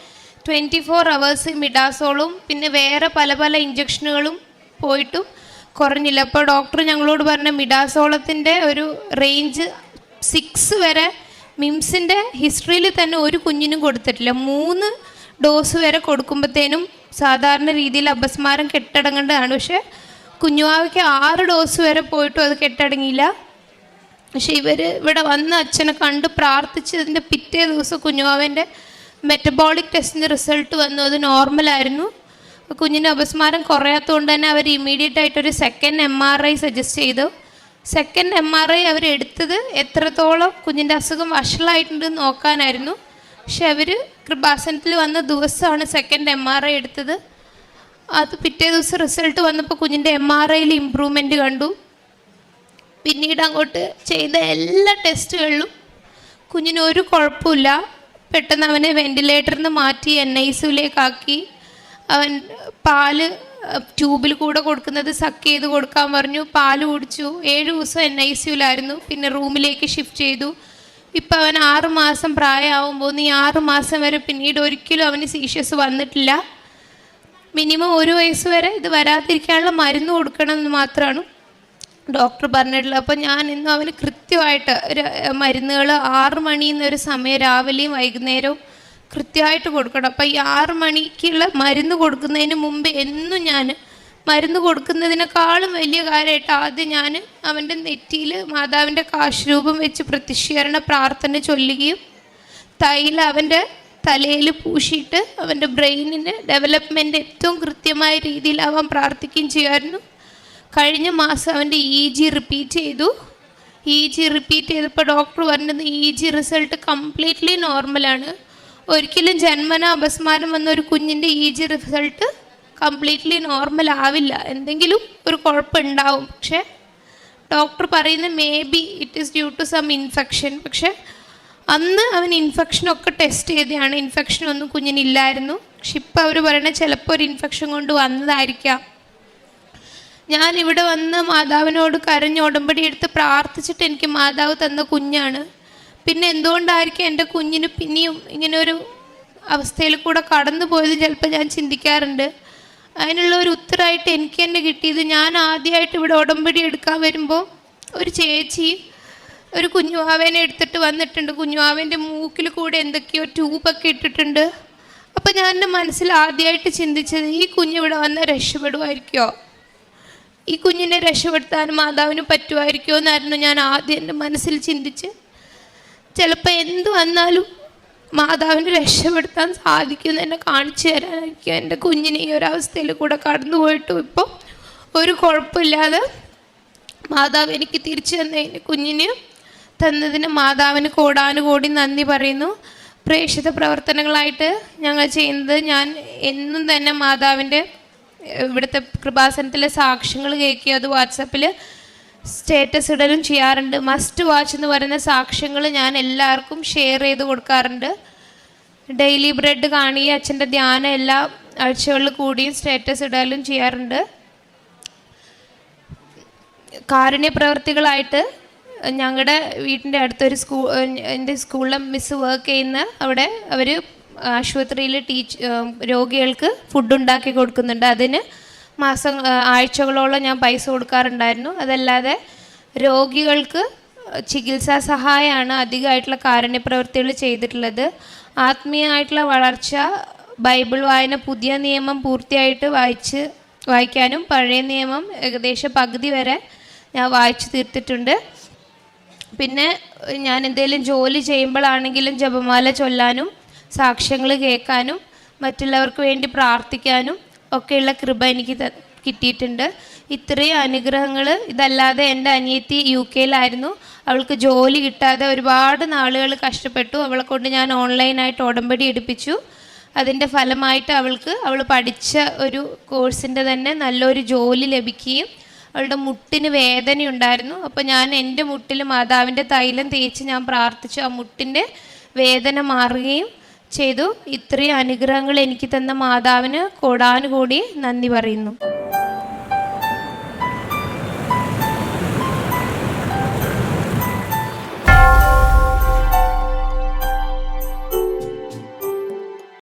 ട്വന്റി ഫോർ അവേഴ്സ് മിഡാസോളും പിന്നെ വേറെ പല പല ഇഞ്ചക്ഷനുകളും പോയിട്ടും കുറഞ്ഞില്ല. അപ്പോൾ ഡോക്ടർ ഞങ്ങളോട് പറഞ്ഞ മിഡാസോളത്തിന്റെ ഒരു റേഞ്ച് സിക്സ് വരെ മിംസിന്റെ ഹിസ്റ്ററിയിൽ തന്നെ ഒരു കുഞ്ഞിനും കൊടുത്തിട്ടില്ല. മൂന്ന് ഡോസ് വരെ കൊടുക്കുമ്പോഴത്തേനും സാധാരണ രീതിയിൽ അപസ്മാരം കെട്ടടങ്ങേണ്ടതാണ്. പക്ഷേ കുഞ്ഞുവാവയ്ക്ക് ആറ് ഡോസ് വരെ പോയിട്ടും അത് കെട്ടടങ്ങിയില്ല. പക്ഷേ ഇവർ ഇവിടെ വന്ന് അച്ഛനെ കണ്ട് പ്രാർത്ഥിച്ചതിന്റെ പിറ്റേ ദിവസം കുഞ്ഞുവാവന്റെ മെറ്റബോളിക് ടെസ്റ്റിന്റെ റിസൾട്ട് വന്നു. അത് നോർമലായിരുന്നു കുഞ്ഞിന് അപസ്മാരം കുറയാത്തതുകൊണ്ട് തന്നെ അവർ ഇമ്മീഡിയറ്റ് ആയിട്ടൊരു second M R I suggest ചെയ്തു. സെക്കൻഡ് എം ആർ ഐ അവർ എടുത്തത് എത്രത്തോളം കുഞ്ഞിന്റെ അസുഖം വഷളായിട്ടുണ്ട് നോക്കാനായിരുന്നു. പക്ഷെ അവർ കൃപാസനത്തിൽ വന്ന ദിവസമാണ് സെക്കൻഡ് എം ആർ ഐ എടുത്തത്. അത് പിറ്റേ ദിവസം റിസൾട്ട് വന്നപ്പോൾ കുഞ്ഞിന്റെ എം ആർ ഐയിൽ ഇമ്പ്രൂവ്മെന്റ് കണ്ടു. പിന്നീട് അങ്ങോട്ട് ചെയ്ത എല്ലാ ടെസ്റ്റുകളിലും കുഞ്ഞിന് ഒരു കുഴപ്പമില്ല. പെട്ടെന്ന് അവനെ വെന്റിലേറ്ററിൽ നിന്ന് മാറ്റി എൻ ഐ സിയിലേക്കാക്കി. അവൻ പാൽ ട്യൂബിൽ കൂടെ കൊടുക്കുന്നത് സക്ക് ചെയ്ത് കൊടുക്കാൻ പറഞ്ഞു. പാൽ കുടിച്ചു. ഏഴ് ദിവസം എൻ ഐ സിയിലായിരുന്നു. പിന്നെ റൂമിലേക്ക് ഷിഫ്റ്റ് ചെയ്തു. ഇപ്പം അവൻ ആറ് മാസം പ്രായമാകുമ്പോൾ ഈ ആറ് മാസം വരെ പിന്നീട് ഒരിക്കലും അവന് സീഷ്യസ് വന്നിട്ടില്ല. മിനിമം ഒരു വയസ്സ് വരെ ഇത് വരാതിരിക്കാനുള്ള മരുന്ന് കൊടുക്കണം എന്ന് മാത്രമാണ്. ഡോക്ടർ പറഞ്ഞിട്ടുള്ളത്. അപ്പോൾ ഞാൻ ഇന്നും അവന് കൃത്യമായിട്ട് ഒരു മരുന്നുകൾ ആറ് ഒരു സമയം രാവിലെയും വൈകുന്നേരവും കൃത്യമായിട്ട് കൊടുക്കണം. അപ്പോൾ ഈ ആറ് മണിക്കുള്ള മരുന്ന് കൊടുക്കുന്നതിന് മുമ്പ് എന്നും ഞാൻ മരുന്ന് കൊടുക്കുന്നതിനേക്കാളും വലിയ കാര്യമായിട്ട് ആദ്യം ഞാൻ അവന്റെ നെറ്റിയിൽ മാതാവിന്റെ കാശുരൂപം വെച്ച് പ്രതിഷ്ഠീകരണ പ്രാർത്ഥന ചൊല്ലുകയും തൈല അവന്റെ തലയിൽ പൂശിയിട്ട് അവന്റെ ബ്രെയിനിന് ഡെവലപ്മെന്റ് ഏറ്റവും കൃത്യമായ രീതിയിൽ അവൻ പ്രാർത്ഥിക്കുകയും ചെയ്യുമായിരുന്നു. കഴിഞ്ഞ മാസം അവന്റെ ഇ ജി റിപ്പീറ്റ് ചെയ്തു. ഇ ജി റിപ്പീറ്റ് ചെയ്തപ്പോൾ ഡോക്ടർ പറഞ്ഞത് ഇ ജി റിസൾട്ട് കംപ്ലീറ്റ്ലി നോർമലാണ് ഒരിക്കലും ജന്മന അപസ്മാരം വന്ന ഒരു കുഞ്ഞിന്റെ E G result completely normal ആവില്ല. എന്തെങ്കിലും ഒരു കുഴപ്പമുണ്ടാവും. പക്ഷേ ഡോക്ടർ പറയുന്നത് maybe it is due to some infection പക്ഷേ അന്ന് അവൻ ഇൻഫെക്ഷനൊക്കെ ടെസ്റ്റ് ചെയ്തതാണ്. ഇൻഫെക്ഷനൊന്നും കുഞ്ഞിനില്ലായിരുന്നു. പക്ഷെ ഇപ്പം അവർ പറയണത് ചിലപ്പോൾ ഒരു ഇൻഫെക്ഷൻ കൊണ്ട് വന്നതായിരിക്കാം. ഞാൻ ഇവിടെ വന്ന് മാതാവിനോട് കരഞ്ഞ് ഉടമ്പടി എടുത്ത് പ്രാർത്ഥിച്ചിട്ട് എനിക്ക് മാതാവ് തന്ന കുഞ്ഞാണ്. പിന്നെ എന്തുകൊണ്ടായിരിക്കും എന്റെ കുഞ്ഞിന് പിന്നെയും ഇങ്ങനെ ഒരു അവസ്ഥയിൽ കൂടെ കടന്നു പോയത് ചിലപ്പോൾ ഞാൻ ചിന്തിക്കാറുണ്ട്. അതിനുള്ള ഒരു ഉത്തരമായിട്ട് എനിക്ക് തന്നെ കിട്ടിയത് ഞാൻ ആദ്യമായിട്ട് ഇവിടെ ഉടമ്പടി എടുക്കാൻ വരുമ്പോൾ ഒരു ചേച്ചി ഒരു കുഞ്ഞുവാവേനെ എടുത്തിട്ട് വന്നിട്ടുണ്ട്. കുഞ്ഞുവാവേന്റെ മൂക്കിൽ കൂടെ എന്തൊക്കെയോ ട്യൂബൊക്കെ ഇട്ടിട്ടുണ്ട്. അപ്പോൾ ഞാൻ എന്റെ മനസ്സിൽ ആദ്യമായിട്ട് ചിന്തിച്ചത് ഈ കുഞ്ഞിവിടെ വന്ന് രക്ഷപ്പെടുമായിരിക്കുമോ? ഈ കുഞ്ഞിനെ രക്ഷപ്പെടുത്താൻ മാതാവിന് പറ്റുമായിരിക്കുമോ എന്നായിരുന്നു ഞാൻ ആദ്യം എന്റെ മനസ്സിൽ ചിന്തിച്ച്. ചിലപ്പോൾ എന്ത് വന്നാലും മാതാവിന് രക്ഷപ്പെടുത്താൻ സാധിക്കുമെന്ന് എന്നെ കാണിച്ചു തരാനായിരിക്കും എന്റെ കുഞ്ഞിനെ ഈ ഒരവസ്ഥയിൽ കൂടെ കടന്നു പോയിട്ടും. ഇപ്പോൾ ഒരു കുഴപ്പമില്ലാതെ മാതാവ് എനിക്ക് തിരിച്ചു തന്നതിന് കുഞ്ഞിന് തന്നതിന് മാതാവിന് കോടാനുകോടി നന്ദി പറയുന്നു. പ്രേക്ഷിത പ്രവർത്തനങ്ങളായിട്ട് ഞങ്ങൾ ചെയ്യുന്നത് ഞാൻ എന്നും തന്നെ മാതാവിന്റെ ഇവിടുത്തെ കൃപാസനത്തിലെ സാക്ഷ്യങ്ങൾ കേൾക്കുകയും അത് വാട്സപ്പിൽ സ്റ്റേറ്റസ് ഇടലും ചെയ്യാറുണ്ട്. മസ്റ്റ് വാച്ച് എന്ന് പറയുന്ന സാക്ഷ്യങ്ങൾ ഞാൻ എല്ലാവർക്കും ഷെയർ ചെയ്ത് കൊടുക്കാറുണ്ട്. ഡെയിലി ബ്രെഡ് കാണി അച്ഛന്റെ ധ്യാനം എല്ലാ ആഴ്ചകളിൽ കൂടിയും സ്റ്റേറ്റസ് ഇടലും ചെയ്യാറുണ്ട്. കാരുണ്യ പ്രവൃത്തികളായിട്ട് ഞങ്ങളുടെ വീട്ടിന്റെ അടുത്തൊരു സ്കൂൾ എന്റെ സ്കൂളിലെ മിസ് വർക്ക് ചെയ്യുന്ന അവിടെ അവർ ആശുപത്രിയിൽ ടീച്ച് രോഗികൾക്ക് ഫുഡ് ഉണ്ടാക്കി കൊടുക്കുന്നുണ്ട്. അതിന് മാസം ആഴ്ചകളോളം ഞാൻ പൈസ കൊടുക്കാറുണ്ടായിരുന്നു. അതല്ലാതെ രോഗികൾക്ക് ചികിത്സാ സഹായമാണ് അധികമായിട്ടുള്ള കാരുണ്യപ്രവൃത്തികൾ ചെയ്തിട്ടുള്ളത്. ആത്മീയമായിട്ടുള്ള വളർച്ച ബൈബിൾ വായന പുതിയ നിയമം പൂർത്തിയായിട്ട് വായിച്ച് വായിക്കാനും പഴയ നിയമം ഏകദേശം പകുതി വരെ ഞാൻ വായിച്ചു തീർത്തിട്ടുണ്ട്. പിന്നെ ഞാൻ എന്തെങ്കിലും ജോലി ചെയ്യുമ്പോഴാണെങ്കിലും ജപമാല ചൊല്ലാനും സാക്ഷ്യങ്ങൾ കേൾക്കാനും മറ്റുള്ളവർക്ക് വേണ്ടി പ്രാർത്ഥിക്കാനും ഒക്കെയുള്ള കൃപ എനിക്ക് കിട്ടിയിട്ടുണ്ട്. ഇത്രയും അനുഗ്രഹങ്ങൾ ഇതല്ലാതെ എന്റെ അനിയത്തി യു കെയിലായിരുന്നു. അവൾക്ക് ജോലി കിട്ടാതെ ഒരുപാട് നാളുകൾ കഷ്ടപ്പെട്ടു. അവളെ കൊണ്ട് ഞാൻ ഓൺലൈനായിട്ട് ഉടമ്പടി എടുപ്പിച്ചു. അതിന്റെ ഫലമായിട്ട് അവൾക്ക് അവൾ പഠിച്ച ഒരു കോഴ്സിന്റെ തന്നെ നല്ലൊരു ജോലി ലഭിക്കുകയും അവളുടെ മുട്ടിന് വേദനയുണ്ടായിരുന്നു അപ്പോൾ ഞാൻ എന്റെ മുട്ടിൽ മാതാവിന്റെ തൈലം തേച്ച് ഞാൻ പ്രാർത്ഥിച്ചു. ആ മുട്ടിന്റെ വേദന മാറുകയും ചെയ്തു. ഇത്രയും അനുഗ്രഹങ്ങൾ എനിക്ക് തന്ന മാതാവിന് കോടാനുകൂടി നന്ദി പറയുന്നു.